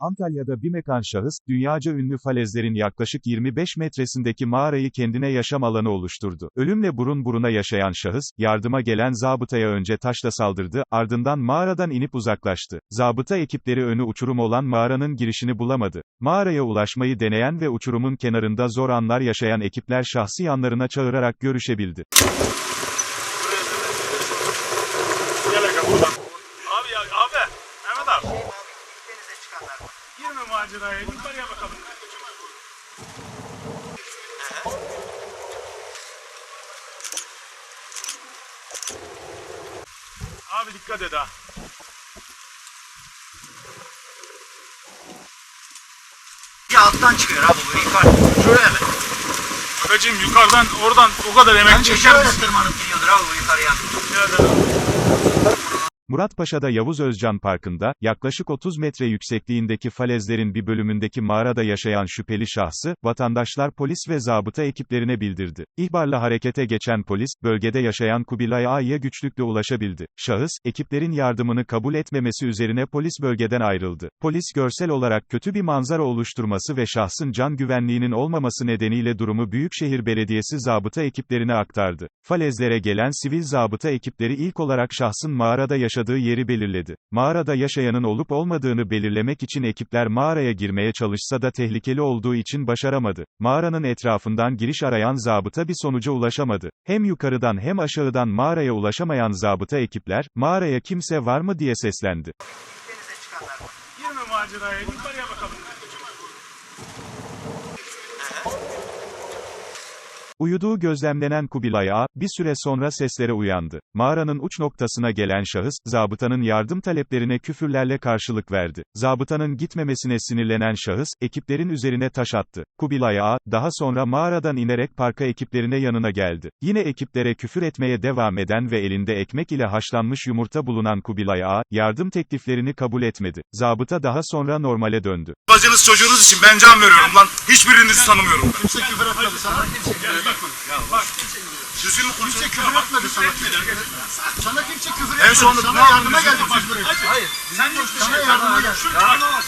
Antalya'da bir mekan şahıs, dünyaca ünlü falezlerin yaklaşık 25 metresindeki mağarayı kendine yaşam alanı oluşturdu. Ölümle burun buruna yaşayan şahıs, yardıma gelen zabıtaya önce taşla saldırdı, ardından mağaradan inip uzaklaştı. Zabıta ekipleri önü uçurum olan mağaranın girişini bulamadı. Mağaraya ulaşmayı deneyen ve uçurumun kenarında zor anlar yaşayan ekipler şahsi yanlarına çağırarak görüşebildi. Gel aga buradan. Abi ya abi. Mehmet abi. Denize çıkanlar. Girme maceraya. Yukarıya bakalım. Abi dikkat et ha. Ya alttan çıkıyor abi bu yukarı. Şuraya mı? Agacım yukarıdan oradan o kadar emek Bence çeker şöyle misin? tırmanıp gidiyordur abi bu yukarıya. Muratpaşa'da Yavuz Özcan Parkı'nda, yaklaşık 30 metre yüksekliğindeki falezlerin bir bölümündeki mağarada yaşayan şüpheli şahsı, vatandaşlar polis ve zabıta ekiplerine bildirdi. İhbarla harekete geçen polis, bölgede yaşayan Kubilay Ağa'ya güçlükle ulaşabildi. Şahıs, ekiplerin yardımını kabul etmemesi üzerine polis bölgeden ayrıldı. Polis görsel olarak kötü bir manzara oluşturması ve şahsın can güvenliğinin olmaması nedeniyle durumu Büyükşehir Belediyesi zabıta ekiplerine aktardı. Falezlere gelen sivil zabıta ekipleri ilk olarak şahsın mağarada yaşadığı yeri belirledi. Mağarada yaşayanın olup olmadığını belirlemek için ekipler mağaraya girmeye çalışsa da tehlikeli olduğu için başaramadı. Mağaranın etrafından giriş arayan zabıta bir sonuca ulaşamadı. Hem yukarıdan hem aşağıdan mağaraya ulaşamayan zabıta ekipler, mağaraya kimse var mı diye seslendi. Girme maceraya. Yukarıya bakalım. Uyuduğu gözlemlenen Kubilay Ağa, bir süre sonra seslere uyandı. Mağaranın uç noktasına gelen şahıs, zabıtanın yardım taleplerine küfürlerle karşılık verdi. Zabıtanın gitmemesine sinirlenen şahıs, ekiplerin üzerine taş attı. Kubilay Ağa, daha sonra mağaradan inerek parka ekiplerine yanına geldi. Yine ekiplere küfür etmeye devam eden ve elinde ekmek ile haşlanmış yumurta bulunan Kubilay Ağa, yardım tekliflerini kabul etmedi. Zabıta daha sonra normale döndü. Bacınız çocuğunuz için ben can veriyorum lan. Hiçbirinizi tanımıyorum ben. Kimse küfür etmedi sana. Kimse küfür etmedi. Düzgün mü Kimse konuşuyorsun? küfür etmedi sana. Sana kimse küfür etmedi. En sonunda sana yardıma düzgün geldi konuş. küfür etti. Hayır. Sen de Sana yardıma geldi. Bak bak. Bak bak.